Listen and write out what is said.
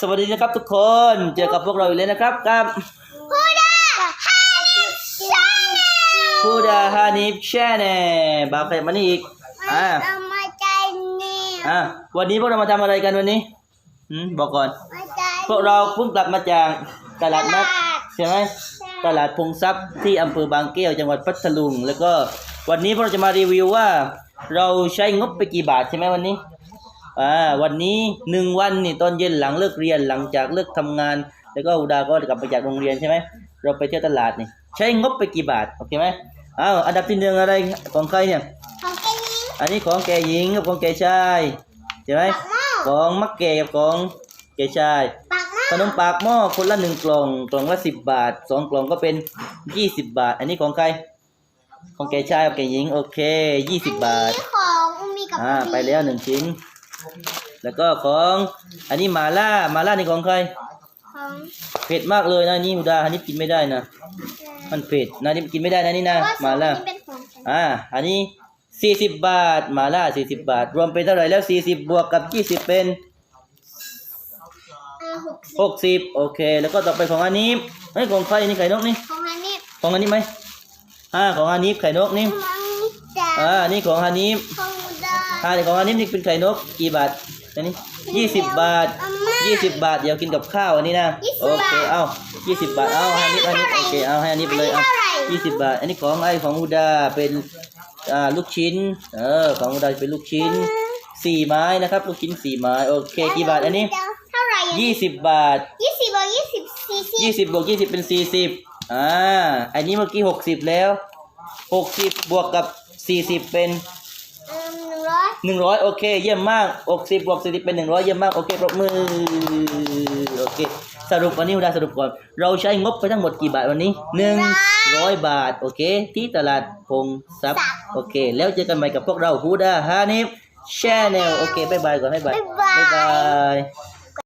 สวัสดีนะครับทุกคน เจอกับพวกเราอีกแล้วนะครับกับพูดาฮานิชาแนลพูดาฮานิฟแชนแนบาเฟมานี่อีกอ่าเอามาใจเนี่ยอ่าวันนี้พวกเรามาทำอะไรกันวันนี้หืมบอกก่อนมาใจพวกเราเพิ่งกลับมาจากตลาดนัดใช่ไหมตลาดพงทรัพย์ที่อำเภอบางแก้วจังหวัดพัทลุง แล้วก็วันนี้พวกเราจะมารีวิวว่า เราใช้งบไปกี่บาทใช่ไหมวันนี้ อ่าวันนี้หนึ่งวันนี่ตอนเย็นหลังเลิกเรียนหลังจากเลิกทำงาน แล้วก็อุดาก็กลับมาจากโรงเรียนใช่ไหมเราไปเที่ยวตลาดนี่ใช้งบไปกี่บาทโอเคไหมอ้าวอันดับที่หนึ่งอะไรของใครเนี่ยของแกนี้อันนี้ของแกหญิงกับของแกชายใช่ไหมปากหม้อของมักแกกับของแกชายปากหม้อขนมปากหม้อคนละหนึ่งกล่องกล่องละสิบบาทสองกล่องก็เป็นยี่สิบบาท อันนี้ของใคร ของแกชายกับแกหญิงโอเคยี่สิบบาทอันนี้ของอุมีกับอ่าอุมีไปแล้วหนึ่งชิ้น แล้วก็ของอันนี้มาล่ามาล่านี่ของใคร ของเผ็ดมากเลยนะนี่อุดาอันนี้กินไม่ได้นะ มันเผ็ดนะนี่กินไม่ได้นะนี่นะเพระมาว่ล่าสองนี้เป็นของฉันอ่าอันนี้สี่สิบบาท มาล่าสี่สิบบาท รวมเป็นเท่าไหร่แล้วสี่สิบบวกกับยี่สิบเป็นอ่าหกสิบหกสิบโอเค แล้วก็ต่อไปของอันนี้เฮ้ยของใครนี่ไข่นกนี่ ของอันนี้ของอันนี้ไหมอ่าของอันนี้ไข่นกนี่ของอันนี้จ้ะอ่านี่ของอันนี้ของ อุดาอ่านี่ของอันนี้นี่เป็นไข่นกกี่บาทอันนี้ยี่สิบบาทอาม่ายี่สิบบาทเดี๋ยวกินกับข้าวอันนี้นะยี่สิบโอเคบาทเอายี่สิบบาทเอาให้อันนี้ให้อันนี้โอเคเอาให้อันนี้ไปเลยเอาอันนี้เท่าไหร่ยี่สิบบาท อันนี้ของไอ้ของอุดาเป็นอ่าลูกชิ้นเออของอุดาเป็นลูกชิ้นสี่ไม้นะครับ ลูกชิ้นสี่ไม้โอเคกี่บาทอันนี้เท่าไหร่ยี่สิบบาทยี่สิบบวกยี่สิบสี่สิบยี่สิบบวกยี่สิบเป็นสี่สิบอ่าอันนี้เมื่อกี้หกสิบแล้วหกสิบบวกกับสี่สิบเป็นเอ่อ หนึ่งร้อยหนึ่งร้อยโอเค เยี่ยมมากหกสิบบวกสี่สิบเป็นหนึ่งร้อยเยี่ยมมาก โอเคปรบมือ โอเค สรุปวันนี้เราสรุปก่อน เราใช้งบไปทั้งหมดกี่บาทวันนี้หนึ่งร้อยบาท โอเค ที่ตลาดพงทรัพย์โอเค แล้วเจอกันใหม่กับพวกเราฮูดาฮานิฟแชนแนลโอเคบ๊ายบายก่อนบ๊ายบายบ๊ายบาย